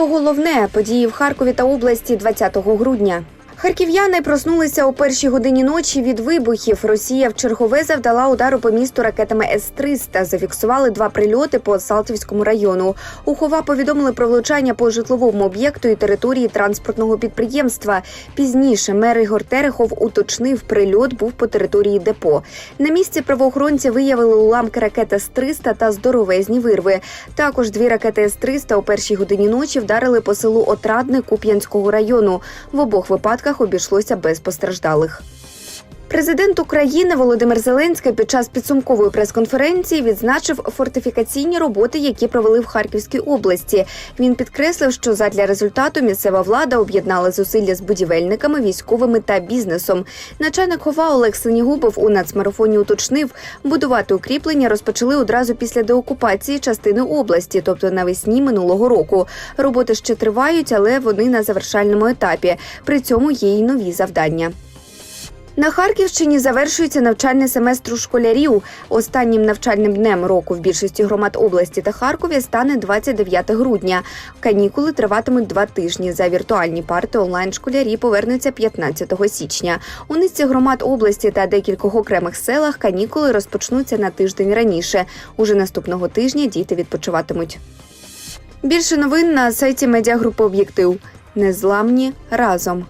Про головне події в Харкові та області 20 грудня. Харків'яни проснулися о першій годині ночі від вибухів. Росія в чергове завдала удару по місту ракетами С-300. Зафіксували два прильоти по Салтівському району. У Хова повідомили про влучання по житловому об'єкту і території транспортного підприємства. Пізніше мер Ігор Терехов уточнив, прильот був по території депо. На місці правоохоронці виявили уламки ракети С-300 та здоровезні вирви. Також дві ракети С-300 о першій годині ночі вдарили по селу Отрадне Куп'янського району. В обох випадках обійшлося без постраждалих. Президент України Володимир Зеленський під час підсумкової прес-конференції відзначив фортифікаційні роботи, які провели в Харківській області. Він підкреслив, що задля результату місцева влада об'єднала зусилля з будівельниками, військовими та бізнесом. Начальник ХОВА Олег Синігубов у нацмарафоні уточнив, будувати укріплення розпочали одразу після деокупації частини області, тобто навесні минулого року. Роботи ще тривають, але вони на завершальному етапі. При цьому є й нові завдання. На Харківщині завершується навчальний семестр школярів. Останнім навчальним днем року в більшості громад області та Харкові стане 29 грудня. Канікули триватимуть два тижні. За віртуальні парти онлайн школярі повернуться 15 січня. У низці громад області та декількох окремих селах канікули розпочнуться на тиждень раніше. Уже наступного тижня діти відпочиватимуть. Більше новин на сайті медіагрупи Об'єктив. Незламні разом.